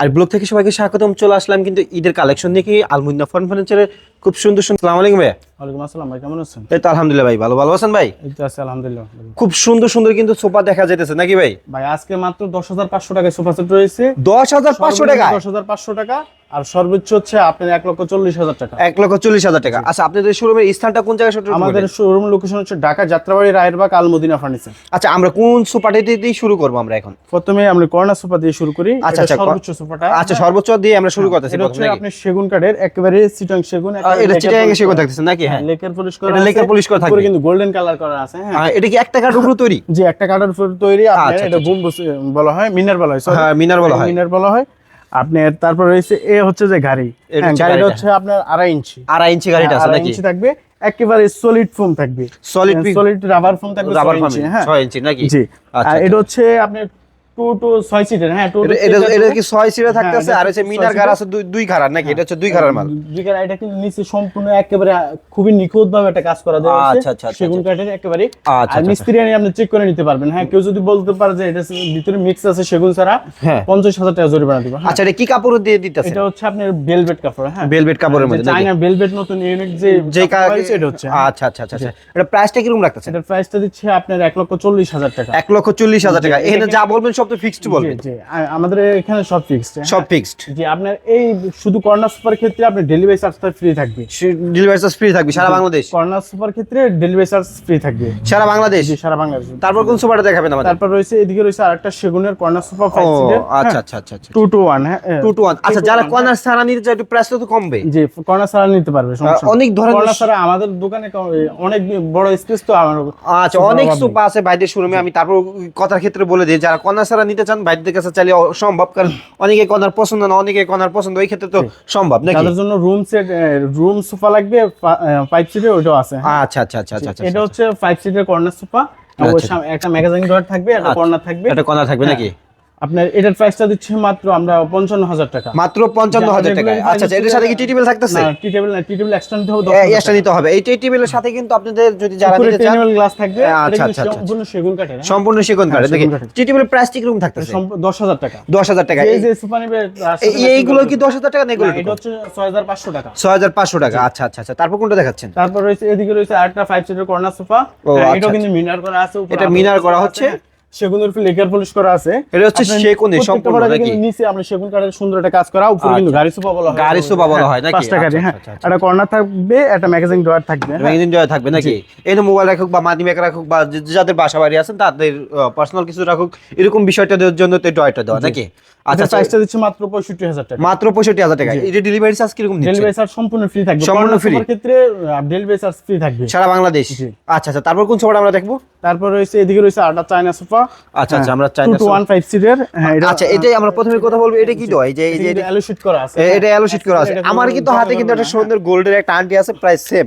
আর blog থেকে সবাইকে স্বাগতম চলে আসলাম কিন্তু ঈদের কালেকশন দেখি আলমুন্না ফোন ফার্নিচারের খুব সুন্দর সুন্দর সালাম আলাইকুম ভাই ওয়ালাইকুম আসসালাম ভাই কেমন আছেন? এই তো আলহামদুলিল্লাহ ভাই ভালো। ভালো আছেন ভাই? এই তো আছে আলহামদুলিল্লাহ খুব সুন্দর সুন্দর কিন্তু সোফা দেখা যাইতেছে নাকি ভাই? ভাই আজকে মাত্র দশ হাজার পাঁচশো টাকায় সোফা সেট রয়েছে। দশ হাজার পাঁচশো টাকা দশ হাজার পাঁচশো টাকা। আর সর্বোচ্চ হচ্ছে আপনার এক লক্ষ চল্লিশ হাজার টাকা। এক লক্ষ চল্লিশ হাজার টাকা। আচ্ছা আপনাদের শোরুমের স্থানটা কোন জায়গায় আমাদের শোরুম লোকেশন হচ্ছে ঢাকা যাত্রাবাড়ি রায়েরবাগ আলমদিনা ফার্নিচার আচ্ছা আমরা কোন দিয়ে শুরু করব আমরা এখন? প্রথমে আমরা দিয়ে শুরু করি আচ্ছা, আচ্ছা, সর্বোচ্চ আচ্ছা সর্বোচ্চ দিয়ে আমরা শুরু করতেছি এটা হচ্ছে? আপনি সেগুন কাঠের একেবারে সিটং সেগুন এটা চিটাগাং সেগুন থাকতেছে নাকি? হ্যাঁ লেকের পলিশ করা এটা লেকের আছে, polish করা থাকবে। কিন্তু গোল্ডেন কালার করা আছে হ্যাঁ। এটা কি একটা কাঠ উপরে তৈরি? যে একটা কাঠের উপর তৈরি আপনার আচ্ছা, এটা বুম বলা হয় মিনার বলা হয় হ্যাঁ মিনার বলা হয়। মিনার বলা হয়। আপনার তারপর রয়েছে এ হচ্ছে যে গাড়ি। হ্যাঁ, হচ্ছে গাড়িটা। হচ্ছে আপনার আড়াই ইঞ্চি। আড়াই ইঞ্চি গাড়িটা আছে নাকি? ইঞ্চি থাকবে একেবারে সলিড ফোম থাকবে। সলিড সলিড রাবার ফোম থাকবে রাবার ফোম হ্যাঁ। 6 ইঞ্চি নাকি? জি। আচ্ছা, আর এটা হচ্ছে আপনার টু টু ছয় সিটের হ্যাঁ এটা- এটা এটা কি ছয় সিটে থাকতেছে? আর হচ্ছে মিনার সিটের। আছে দুই দুই খারার নাকি? এটা হচ্ছে দুই খারার মাল। দিকের এটা কিন্তু নিচে সম্পূর্ণ একেবারে খুবই নিখুঁত ভাবে একটা কাজ করা দেওয়া আচ্ছা, আছে সেগুন কাঠের একেবারে। আর মিস্ত্রি আনি আপনি চেক করে নিতে পারবেন। হ্যাঁ কেউ যদি বলতে পারে যে এটা ভিতরে মিক্স আছে সেগুন ছাড়া হ্যাঁ। পঞ্চাশ হাজার টাকা জরিমানা দিব। হ্যাঁ। আচ্ছা এটা কি কাপড় দিয়ে দিতেছে এটা হচ্ছে আপনার কাপড় হ্যাঁ। ভেলভেট কাপড়ের মধ্যে? চাইনা বেলভেট নতুন যে এটা হচ্ছে হ্যাঁ। আচ্ছা আচ্ছা আচ্ছা আচ্ছা। এটা প্রাইসটা কীরকম রাখতেছে এটার প্রাইসটা দিচ্ছে আপনার এক লক্ষ চল্লিশ হাজার টাকা। এক লক্ষ চল্লিশ হাজার টাকা। এখানে যা বলবেন সব তো ফিক্সড বলবেন? জি। আমাদের এখানে সব ফিক্সড সব ফিক্সড জি আপনার এই শুধু কর্নার সুপার ক্ষেত্রে আপনার ডেলিভারি চার্জটা ফ্রি থাকবে। ডেলিভারি চার্জ ফ্রি থাকবে সারা বাংলাদেশ? কর্নার সুপার ক্ষেত্রে ডেলিভারি চার্জ ফ্রি থাকবে। সারা বাংলাদেশ? জি সারা বাংলাদেশ। তারপর কোন সোফাটা দেখাবেন আমাদের? তারপর রয়েছে এদিকে রয়েছে আরেকটা সেগুনের সুপার ও ফাইভ সিটের আচ্ছা আচ্ছা আচ্ছা। আচ্ছা টু ওয়ান হ্যাঁ টু টু ওয়ান আচ্ছা যারা কর্নার সারা নিতে চায় একটু প্রাইসটা তো কমবে। জি কর্নার ছাড়া নিতে পারবে অনেক ধরনের কর্নার ছাড়া আমাদের দোকানে অনেক বড় স্পেস তো আমার আচ্ছা অনেক। সোফা আছে ভাইদের শোরুমে আমি তারপর কথার ক্ষেত্রে বলে দিই যারা কর্নার সারা নিতে চান ভাইদের কাছে চাইলে সম্ভব কারণ অনেকে কনার পছন্দ না অনেকে কনার পছন্দ ওই ক্ষেত্রে তো সম্ভব নাকি তাদের জন্য রুম সেট রুম সোফা লাগবে ফাইভ সিটের ওটাও আছে হ্যাঁ। আচ্ছা আচ্ছা আচ্ছা আচ্ছা আচ্ছা এটা হচ্ছে ফাইভ সিটের কর্নার সোফা আচ্ছা। একটা ম্যাগাজিন ডোর থাকবে একটা আচ্ছা। কর্নার থাকবে একটা কর্নার থাকবে নাকি আপনার এটার প্রাইসটা দিচ্ছে মাত্র আমরা পঞ্চান্ন হাজার টাকা। মাত্র পঞ্চান্ন হাজার টাকা আচ্ছা আচ্ছা এটার সাথে কি টি টেবিল থাকতেছে? না টি টেবিল না টি টেবিল এক্সট্রা নিতে হবে এক্সট্রা নিতে হবে। এই টি টেবিলের সাথে কিন্তু আপনাদের যদি যারা নিতে চান টেবিল গ্লাস থাকবে আচ্ছা, আচ্ছা, আচ্ছা। সম্পূর্ণ সেগুন কাঠের হ্যাঁ। সম্পূর্ণ সেগুন কাঠে হ্যাঁ, দেখি কাঠের। টি টেবিলের প্রাইস কীরকম থাকতেছে? সম্প- দশ হাজার টাকা। দশ হাজার টাকা। এই যে সোফা নেবে এই- এইগুলো কি দশ হাজার টাকা না এগুলো এটা হচ্ছে ছয় হাজার পাঁচশো টাকা। ছয় হাজার পাঁচশো টাকা। আচ্ছা আচ্ছা আচ্ছা। তারপর কোনটা দেখাচ্ছেন? তারপর রয়েছে এদিকে রয়েছে আরেকটা ফাইভ সিটের কর্নার সোফা আচ্ছা, এটাও আচ্ছা। কিন্তু মিনার করা আছে উপরে এটা মিনার করা হচ্ছে? সেগুনের লেকার পলিশ করা আছে এটা হচ্ছে সেগুন সম্পূর্ণ নাকি? নিচে আমরা সেগুন কাঠের সুন্দর একটা কাজ করা উপরে কিন্তু আচ্ছা। গাড়ি সোফা বলা হয় গাড়ি সোফা বলা হয় নাকি? পাঁচটা গাড়ি আচ্ছা, হ্যাঁ আচ্ছা, একটা কর্নার থাকবে একটা ম্যাগাজিন ড্রয়ার থাকবে। ম্যাগাজিন ড্রয়ার থাকবে নাকি মোবাইল রাখুক বা মানি ব্যাগ রাখুক বা যাদের বাসা বাড়ি আছেন তাদের পার্সোনাল কিছু রাখুক এরকম বিষয়টা দেওয়ার জন্য তো ড্রয়ারটা দেওয়া নাকি আচ্ছা আচ্ছা আচ্ছা প্রাইসটা দিচ্ছে মাত্র পঁয়ষট্টি হাজার টাকা। মাত্র পঁয়ষট্টি হাজার টাকা। এটা ডেলিভারি চার্জ নিচ্ছে ডেলিভারি চার্জ সম্পূর্ণ ফ্রি থাকবে। সম্পূর্ণ ফ্রি ক্ষেত্রে ডেলিভারি চার্জ ফ্রি থাকবে। সারা বাংলাদেশ। আচ্ছা আচ্ছা তারপর কোন সোফাটা আমরা দেখব? তারপর রয়েছে এদিকে রয়েছে আটা চায়না সোফা। আচ্ছা, আচ্ছা, আমরা চায়না ওয়ান ফাইভ সিটের হ্যাঁ আচ্ছা এটাই আমরা প্রথমে কথা বলব। এটা কি এই যে এই যে এটা অ্যালো শিট করা আছে। এটা অ্যালো শিট করা আছে। আমার কিন্তু হাতে কিন্তু একটা সুন্দর গোল্ডের একটা আন্টি আছে প্রায় সেম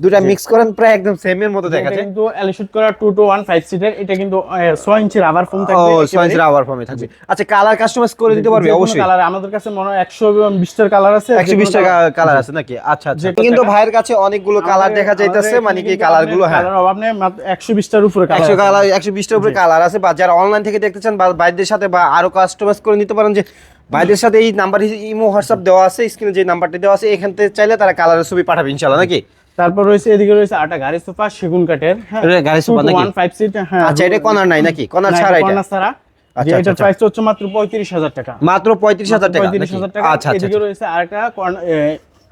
দুটা মিক্স করেন প্রায় একদম সেম এর মতো। দেখা যায় কিন্তু অ্যালো শিট করা টু টু ওয়ান ফাইভ সিটের এটা কিন্তু আহ, ছয় ইঞ্চি রাবার ফোম ও থাকবে সয়েন্স আবার ফর্মে থাকবে। আচ্ছা কালার কাস্টমাইজ করে দিতে পারবে অবশ্যই। কালার আমাদের কাছে মনে হয় একশো বিশটার কালার আছে একশো বিশ টাকা কালার আছে নাকি? আচ্ছা আচ্ছা। কিন্তু ভাইয়ের কাছে অনেকগুলো কালার দেখা যাইতেছে মানে কি কালারগুলো হ্যাঁ। কালার অভাব নেই মাত্র একশো বিশটার উপরে একশো কালার কালার একশো বিশটার উপরে কালার আছে বা যারা অনলাইন থেকে দেখতে চান বা ভাইদের সাথে বা আরও কাস্টমাইজ করে নিতে পারেন যে ভাইদের সাথে এই নাম্বার ইমো হোয়াটসঅ্যাপ দেওয়া আছে স্ক্রিনে যে নাম্বারটি দেওয়া আছে এখান থেকে চাইলে তারা কালারের ছবি পাঠাবে ইনশাল্লাহ নাকি? তারপর রয়েছে এদিকে রয়েছে আটা গাড়ি সোফা সেগুন কাঠের হ্যাঁ গাড়ি সোফা নাকি? ওয়ান ফাইভ সিট হ্যাঁ। আচ্ছা এটা কর্নার নাই নাকি? কর্নার ছাড়া এটা এটা? কর্নার ছাড়া। আচ্ছা, যে আচ্ছা, আচ্ছা। প্রাইস হচ্ছে মাত্র পঁয়ত্রিশ হাজার টাকা। মাত্র পঁয়ত্রিশ হাজার টাকা পঁয়ত্রিশ নাকি? হাজার টাকা। আচ্ছা আচ্ছা এদিকে রয়েছে আরেকটা কর্নার- এ,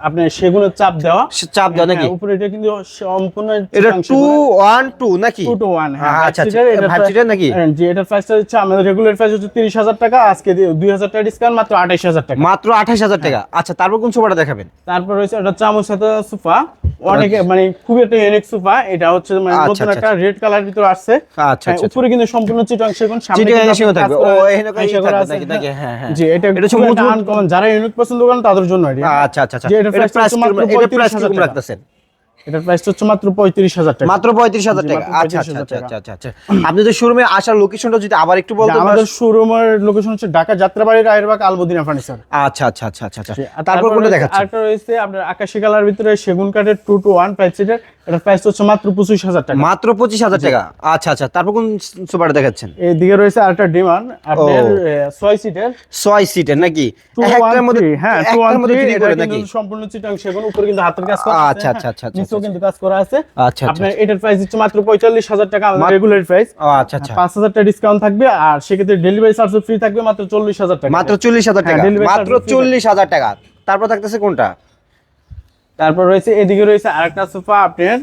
আপনার সেগুনের চাপ দেওয়া। আচ্ছা। চাপ দেওয়া নাকি? হ্যাঁ, উপরে এটা কিন্তু সম্পূর্ণ এটা টু ওয়ান টু নাকি? টু টু ওয়ান হ্যাঁ আচ্ছা আচ্ছা। সিটার নাকি? জি এটার প্রাইসটা হচ্ছে আমাদের রেগুলার প্রাইস হচ্ছে তিরিশ হাজার টাকা আজকে দুই হাজার টাকা ডিসকাউন্ট মাত্র আঠাইশ হাজার টাকা। মাত্র আঠাশ হাজার টাকা। আচ্ছা তারপর কোন সোফাটা দেখাবেন? তারপর রয়েছে একটা চামচ সাথে সোফা। অনেকে মানে খুবই একটা ইউনিক সোফা এটা হচ্ছে মানে আচ্ছা, নতুন আচ্ছা, একটা রেড কালার ভিতর আসছে। আচ্ছা হ্যাঁ, আচ্ছা। উপরে কিন্তু সম্পূর্ণ চিটং সেগুন সামনে চিটিং থাকবে। ও, এখানে কাজ থাকবে নাকি? হ্যাঁ, হ্যাঁ। জি এটা এটা মজবুত- যারা ইউনিক পছন্দ করেন তাদের জন্য এটা। আচ্ছা আচ্ছা আচ্ছা। এটা প্রাইস এটা প্রাইস 35,000 রাখতেছেন? এটার প্রাইস হচ্ছে মাত্র পঁয়ত্রিশ হাজার টাকা। মাত্র পঁয়ত্রিশ হাজার টাকা। আচ্ছা আচ্ছা আচ্ছা আচ্ছা আচ্ছা। আপনি যে শোরুমে আসার লোকেশনটা যদি আবার একটু বলতেন আমাদের শোরুমের লোকেশন হচ্ছে ঢাকা যাত্রাবাড়ি রায়েরবাগ আলবদিনা ফার্নিচার আচ্ছা আচ্ছা আচ্ছা আচ্ছা আচ্ছা। তারপর কোনটা দেখাচ্ছেন? আরেকটা রয়েছে আপনার আকাশি কালার ভিতরে সেগুন কাঠের টু টু ওয়ান ফাইভ সিটের এটার প্রাইস হচ্ছে মাত্র পঁচিশ হাজার টাকা। মাত্র পঁচিশ হাজার টাকা। আচ্ছা আচ্ছা তারপর কোন সুপার দেখাচ্ছেন? এদিকে রয়েছে আরেকটা ডিমান্ড আপনার ছয় সিটের ছয় সিটের নাকি? একটার মধ্যে হ্যাঁ একটার মধ্যে সম্পূর্ণ চিটাং সেগুন উপরে কিন্তু হাতের কাজ আচ্ছা, আছে, আচ্ছা, হ্যাঁ, আচ্ছা, আচ্ছা, নিচেও আচ্ছা। কিন্তু কাজ করা আছে। আচ্ছা আচ্ছা আপনার এটার প্রাইস হচ্ছে মাত্র পঁয়তাল্লিশ হাজার টাকা আমাদের রেগুলার প্রাইস আচ্ছা আচ্ছা। পাঁচ হাজার টাকা ডিসকাউন্ট থাকবে আর সেক্ষেত্রে ডেলিভারি চার্জও ফ্রি থাকবে মাত্র চল্লিশ হাজার টাকা। মাত্র চল্লিশ হাজার হ্যাঁ, টাকা। মাত্র charge free চল্লিশ হাজার টাকা। তারপর থাকতেছে কোনটা? তারপর রয়েছে এদিকে রয়েছে আরেকটা সোফা আপনার।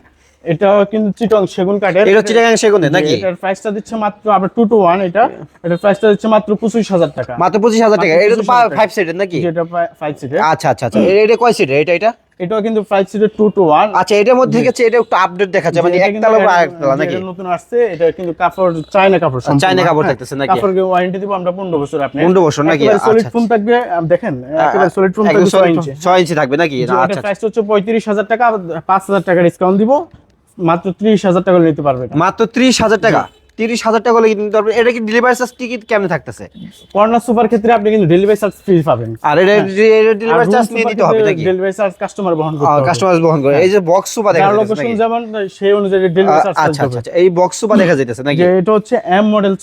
এটা কিন্তু চিটং সেগুন কাঠের। এটা চিটাগাং সেগুনের নাকি? এটার প্রাইসটা দিচ্ছে মাত্র আবার টু টু ওয়ান এটা। এটার প্রাইসটা দিচ্ছে মাত্র পঁচিশ হাজার টাকা। মাত্র পঁচিশ হাজার টাকা। এটা তো 25,000 ফাইভ সিটের নাকি? যেটা ফাইভ সিটের আচ্ছা আচ্ছা আচ্ছা। এটা কয় সিটের এটা এটা এটাও কিন্তু ফাইভ সিটের টু টু ওয়ান আচ্ছা এটার মধ্যে গেছে এটা একটু আপডেট দেখা যায় মানে একতলা উপর আরেকতলা নাকি? নতুন আসছে এটা কিন্তু কাপড় চায়না কাপড়। চায়না কাপড় হ্যাঁ, থাকতেছে নাকি? কাপড়কে ওয়ারেন্টি দিব আমরা 15 বছর আপনি। 15 বছর নাকি? সলিড আচ্ছা, ফোম থাকবে দেখেন একেবারে সলিড ফোম থাকবে 6 ইঞ্চি ছয় ইঞ্চি থাকবে নাকি? এটা আচ্ছা প্রাইস হচ্ছে 35000 টাকা 5000 টাকা ডিসকাউন্ট দিব মাত্র 30000 টাকা নিতে পারবে মাত্র ত্রিশ হাজার টাকা? তিরিশ হাজার টাকা হলে কিন্তু তারপরে এটা কি ডেলিভারি চার্জ টিকিট কেমনে থাকতেছে? কর্নার সুপার ক্ষেত্রে আপনি কিন্তু ডেলিভারি চার্জ ফ্রি পাবেন। আর এটা ডেলিভারি চার্জ নিয়ে দিতে হবে নাকি ডেলিভারি চার্জ কাস্টমার বহন করতে হবে। কাস্টমার বহন করে। এই যে বক্স সুপা দেখা যাচ্ছে লোকেশন যেমন সেই অনুযায়ী ডেলিভারি চার্জ আচ্ছা আচ্ছা আচ্ছা। এই বক্স সুপা দেখা যাইতেছে নাকি? এটা হচ্ছে এম মডেল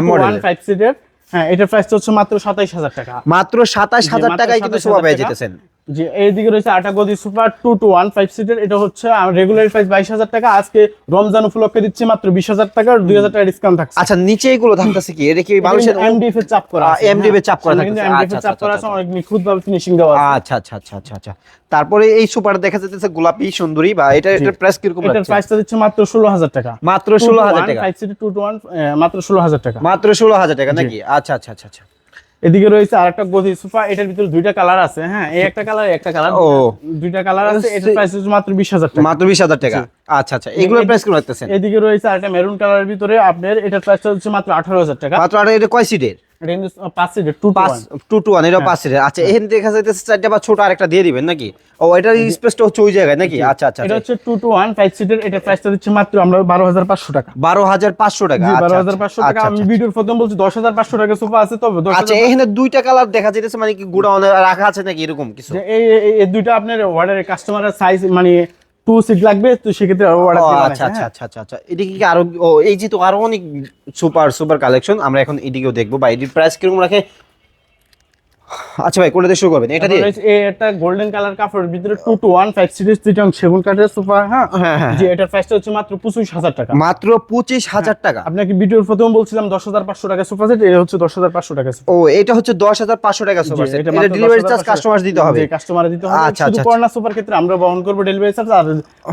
M model 1 5 সিটের হ্যাঁ এটার প্রাইস হচ্ছে মাত্র 27000 টাকা। মাত্র সাতাশ জি, হাজার মাত্র টাকায় কিন্তু 27,000 সুপা পেয়ে যেতেছেন। যে এইদিকে রয়েছে আটা গদি super two two one five সিটের এটা হচ্ছে রেগুলার প্রাইস বাইশ হাজার টাকা। আজকে রমজান উপলক্ষে দিচ্ছি মাত্র বিশ হাজার টাকা দুই হাজার টাকা ডিসকাউন্ট থাকছে। আচ্ছা নিচে এগুলো থাকতেছে কি? এটা কি মানুষের এমডিএফ এর চাপ করা MDF এর। চাপ করা। MDF এর আচ্ছা, চাপ আচ্ছা, করা আচ্ছা, আছে অনেক নিখুঁত ভাবে ফিনিশিং দেওয়া আছে। আচ্ছা আচ্ছা আচ্ছা আচ্ছা আচ্ছা। তারপরে এই সুপার দেখা যাচ্ছে গোলাপি সুন্দরী বা এটা এটার প্রাইস কীরকম এটার? প্রাইসটা দিচ্ছে মাত্র ষোলো হাজার টাকা। মাত্র ষোলো হাজার টাকা। Five seater two two one মাত্র ষোলো হাজার টাকা। মাত্র ষোলো হাজার টাকা নাকি? আচ্ছা আচ্ছা আচ্ছা আচ্ছা। এদিকে রয়েছে আরেকটা গদি সোফা এটার ভিতরে দুইটা কালার আছে হ্যাঁ? এই একটা কালার একটা কালার। ও। দুইটা কালার আছে এটার প্রাইস হচ্ছে মাত্র বিশ হাজার টাকা। মাত্র বিশ হাজার টাকা। আচ্ছা আচ্ছা এগুলোর প্রাইস কি রাখতেছেন এদিকে রয়েছে আরেকটা মেরুন কালারের ভিতরে আপনার এটার প্রাইস হচ্ছে মাত্র আঠারো হাজার টাকা। মাত্র এটা কয় সিটের এটা পাঁচ সিটের টু পাঁচ টু টু ওয়ান এটা পাঁচ সিটের। আচ্ছা এখান দেখা যাইতেছে চারটা বা ছোট আরেকটা দিয়ে দিবেন নাকি? ও এটার স্পেসটা হচ্ছে ওই জায়গায় নাকি? আচ্ছা আচ্ছা এটা হচ্ছে টু টু ওয়ান ফাইভ সিটের এটা প্রাইসটা দিচ্ছে মাত্র আমরা বারো হাজার পাঁচশো টাকা। বারো হাজার পাঁচশো টাকা বারো হাজার পাঁচশো টাকা। আমি। ভিডিওর প্রথম বলছি দশ হাজার পাঁচশো টাকা সোফা আছে তবে দশ আচ্ছা এখানে দুইটা কালার দেখা যাইতেছে মানে কি রাখা আছে নাকি এরকম কিছু? এই দুইটা আপনার অর্ডারের কাস্টমারের সাইজ মানে টু সিট লাগবে তো সেক্ষেত্রে আরও আচ্ছা আচ্ছা আচ্ছা আচ্ছা আচ্ছা। এদিকে কি আরও এই যে তো আরও অনেক সুপার সুপার কালেকশন আমরা এখন এদিকেও দেখব। বা এটির প্রাইস কীরকম রাখে? আচ্ছা ভাই কোনটা দিয়ে শুরু করবেন? এটা দিয়ে? এটা গোল্ডেন কালার কাপড়ের ভিতরে টু টু ওয়ান ফাইভ সিটের চিটং সেগুন কাঠের সোফা হ্যাঁ? হ্যাঁ, হ্যাঁ, যে এটার প্রাইসটা হচ্ছে মাত্র পঁচিশ হাজার টাকা। মাত্র পঁচিশ হাজার টাকা? আপনাকে ভিডিওর প্রথম বলছিলাম দশ হাজার পাঁচশো টাকা সোফা সেট এটা হচ্ছে দশ হাজার পাঁচশো টাকা সোফা। ও এটা হচ্ছে দশ হাজার পাঁচশো টাকা সুপার সেট। এটা ডেলিভারি চার্জ কাস্টমার দিতে হবে। কাস্টমারে দিতে হবে। আচ্ছা, শুধু আচ্ছা, কর্নার সোফার ক্ষেত্রে আমরা বহন করব ডেলিভারি চার্জ আর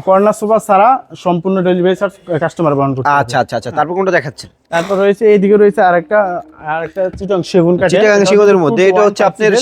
কর্নার সোফা ছাড়া সম্পূর্ণ ডেলিভারি চার্জ কাস্টমার বহন করতে আচ্ছা আচ্ছা আচ্ছা। তারপর কোনটা দেখাচ্ছেন? তারপর রয়েছে এইদিকে রয়েছে আরেকটা আরেকটা চিটং সেগুন কাঠের। এটা সেগুনের মধ্যে, এটা হচ্ছে আপনার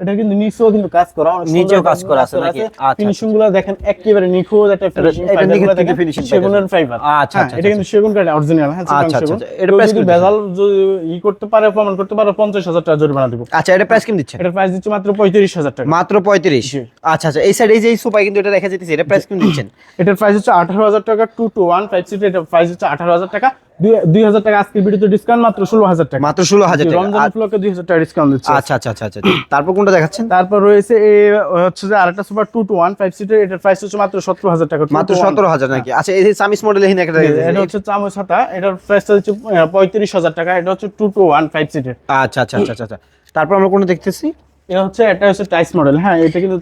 এটা কিন্তু নিচেও কিন্তু কাজ করা নিচেও কাজ করা আছে নাকি? আচ্ছা, ফিনিশিংগুলো দেখেন একেবারে নিখুঁত একটা ফিনিশিং এটা নিখুঁত থেকে finishing সেগুনের ফাইবার আচ্ছা, আচ্ছা, এটা কিন্তু সেগুন কাঠ অরিজিনাল হ্যাঁ আচ্ছা, আচ্ছা, আচ্ছা। এটা কত ভেজাল যদি ই করতে পারে প্রমাণ করতে পারে পঞ্চাশ হাজার টাকা জরিমানা দিব। আচ্ছা এটা প্রাইস কেমন দিচ্ছেন এটার প্রাইস দিচ্ছে মাত্র পঁয়ত্রিশ হাজার টাকা। মাত্র পঁয়ত্রিশ? জি। আচ্ছা আচ্ছা এই সাইড এই যে সোফা কিন্তু এটা রেখে যেতেছে এটা প্রাইস কেমন দিচ্ছেন? এটার প্রাইস হচ্ছে আঠারো হাজার টাকা two two one five seat এটার প্রাইস হচ্ছে আঠারো হাজার টাকা। দুই- হাজার টাকা আজকের ভিডিওতে ডিসকাউন্ট মাত্র ষোলো হাজার টাকা। মাত্র ষোলো হাজার টাকা। রমজান উপলক্ষে দুই হাজার টাকা ডিসকাউন্ট দিচ্ছে। আচ্ছা আচ্ছা আচ্ছা আচ্ছা তারপর কোনটা দেখাচ্ছেন? তারপর রয়েছে এই হচ্ছে যে আরেকটা super two two one five সিটের এটার প্রাইস হচ্ছে মাত্র সতেরো হাজার টাকা মাত্র সতেরো হাজার নাকি? আচ্ছা এই চামিস মডেল এখানে একটা এটা হচ্ছে চামচ হাতা এটার প্রাইসটা হচ্ছে পঁয়ত্রিশ হাজার টাকা এটা হচ্ছে টু টু ওয়ান ফাইভ সিটের আচ্ছা আচ্ছা আচ্ছা আচ্ছা। তারপর আমরা কোনটা দেখতেছি? এটা হচ্ছে এটা হচ্ছে টাইস মডেল হ্যাঁ এটা কিন্তু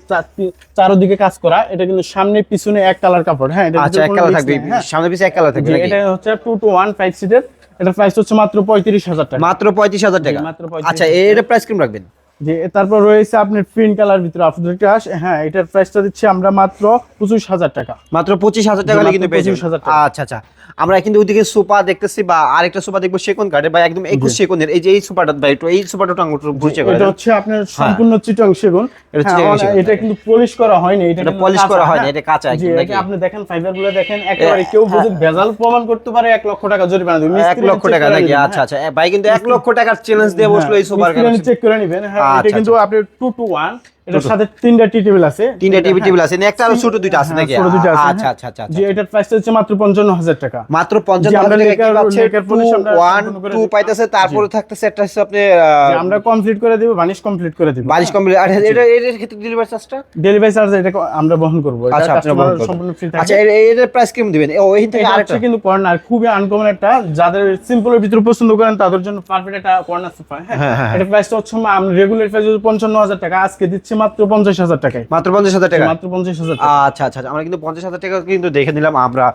চারোদিকে কাজ করা এটা কিন্তু সামনে পিছনে এক কালার কাপড় হ্যাঁ এটার আচ্ছা এক কালার থাকবে হ্যাঁ। সামনে পিছে এক কালার থাকবে এটা হচ্ছে টু টু ওয়ান ফাইভ সিটের এটার প্রাইস হচ্ছে মাত্র পঁয়ত্রিশ হাজার টাকা। মাত্র পঁয়ত্রিশ হাজার টাকা। মাত্র আচ্ছা এটা প্রাইস কেমন রাখবেন? যে তারপর রয়েছে আপনার প্রিন্ট কালার ভিতরে আপনাদের কাছে হ্যাঁ এটার প্রাইসটা দিচ্ছি আমরা মাত্র পঁচিশ হাজার টাকা। মাত্র পঁচিশ হাজার টাকা জি, হলে মাত্র কিন্তু পেয়ে যাবেন। 25,000 আচ্ছা আচ্ছা। আমরা কিন্তু ওইদিকে সোফা দেখতেছি বা আরেকটা সোফা দেখব সেকোন কার্ডে বা একদম একুশ সেকোনের এই যে এই সোফাটা ভাই একটু এই সোফাটা পরিচয় করে। এটা হচ্ছে আপনার সম্পূর্ণ চিটং সেগুন। এটা হ্যাঁ, সেগুন, এটা কিন্তু পলিশ করা হয়নি এটা কিন্তু করা হয়নি, হ্যাঁ। এটা কাঁচা একদম এটা নাকি? আপনি দেখেন ফাইবারগুলো দেখেন একেবারে কেউ যদি ভেজাল প্রমাণ করতে পারে এক লক্ষ টাকা জরিমানা দিবে। এক লক্ষ টাকা নাকি? আচ্ছা আচ্ছা। ভাই কিন্তু এক লক্ষ টাকার চ্যালেঞ্জ দিয়ে বসল এই সোফার চেক করে নেবেন হ্যাঁ আচ্ছা, এটা কিন্তু আপনি টু টু ওয়ান এটার সাথে তিনটা টি টেবিল আছে। তিনটা টিভি টেবিল আছে একটা আরও ছোট দুইটা আছে হ্যাঁ, নাকি? ছোট দুইটা আছে, আচ্ছা হ্যাঁ। আচ্ছা আচ্ছা যে এটার প্রাইস হচ্ছে মাত্র পঞ্চান্ন হাজার টাকা। মাত্র পঞ্চান্ন জি, আমরা হাজার টাকা কি পাচ্ছে নেকার polish আমরা ওয়ান সম্পূর্ণ করে টু দিই। পাইতেছে তারপরে থাকতেছে একটা হচ্ছে আপনি আমরা কমপ্লিট করে দিব বানিশ কমপ্লিট করে দিব। বারিশ কমপ্লিট আর এটা এর ক্ষেত্রে ডেলিভারি চার্জটা ডেলিভারি চার্জ এটা আমরা বহন করব। এটা আচ্ছা আপনি বহন করবেন। সম্পূর্ণ ফ্রি আচ্ছা থাকে এর- এর প্রাইস কেমন দিবেন? ও থেকে আরেকটা। কিন্তু কর্নার খুবই আনকমন একটা যাদের সিম্পলের ভিতরে পছন্দ করেন তাদের জন্য পারফেক্ট একটা কর্নার সোফা হ্যাঁ, হ্যাঁ, হ্যাঁ। এটা প্রাইসটা হচ্ছে আমরা রেগুলার প্রাইস পঞ্চান্ন হাজার টাকা আজকে দিচ্ছি মাত্র পঞ্চাশ হাজার টাকায়। মাত্র পঞ্চাশ হাজার টাকা? মাত্র পঞ্চাশ হাজার আচ্ছা আচ্ছা আচ্ছা। আমরা কিন্তু পঞ্চাশ হাজার টাকা কিন্তু দেখে নিলাম আমরা।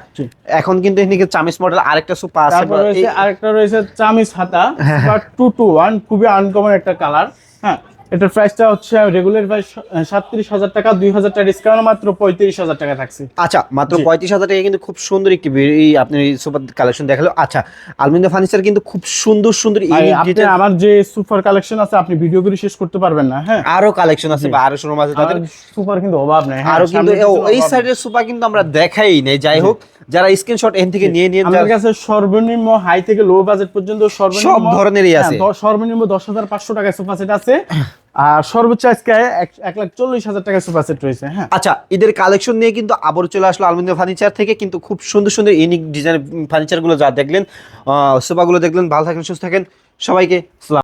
এখন কিন্তু এখানে চামিস মডেল আরেকটা সুপা আছে। তারপর রয়েছে আরেকটা রয়েছে চামিস হাতা বা টু টু ওয়ান খুবই আনকমন একটা কালার হ্যাঁ। এটার প্রাইসটা হচ্ছে রেগুলার প্রাইস সাতত্রিশ হাজার টাকা দুই হাজার টাকা ডিসকাউন্ট মাত্র পঁয়ত্রিশ হাজার টাকা থাকছে। আচ্ছা মাত্র। পঁয়ত্রিশ হাজার টাকা কিন্তু খুব সুন্দর একটি এই আপনি সুপার কালেকশন দেখাল। আচ্ছা আলমিন্দা ফার্নিচার কিন্তু খুব সুন্দর সুন্দর আমার যে সুপার কালেকশন আছে আপনি ভিডিও করে শেষ করতে পারবেন না হ্যাঁ? আরও কালেকশন আছে বা আরও শোরুম আছে তাদের সুপার কিন্তু অভাব নাই হ্যাঁ, আরও কিন্তু এই সাইডের সুপা কিন্তু আমরা দেখাই নেই। যাই হোক যারা স্ক্রিনশট এন থেকে নিয়ে নিয়ে আমাদের কাছে সর্বনিম্ন হাই থেকে লো বাজেট পর্যন্ত সর্বনিম্ন সব ধরনেরই আছে। হ্যাঁ, সর্বনিম্ন দশ হাজার পাঁচশো টাকা সোফা সেট আছে। আর সর্বোচ্চ আজকে এক- লাখ চল্লিশ হাজার টাকা সোফা সেট রয়েছে হ্যাঁ। আচ্ছা ঈদের কালেকশন নিয়ে কিন্তু আবার চলে আসলো আলমিন্দা ফার্নিচার থেকে, কিন্তু খুব সুন্দর সুন্দর ইউনিক ডিজাইন ফার্নিচারগুলো যা দেখলেন সোফাগুলো দেখলেন, ভালো থাকেন সুস্থ থাকেন, সবাইকে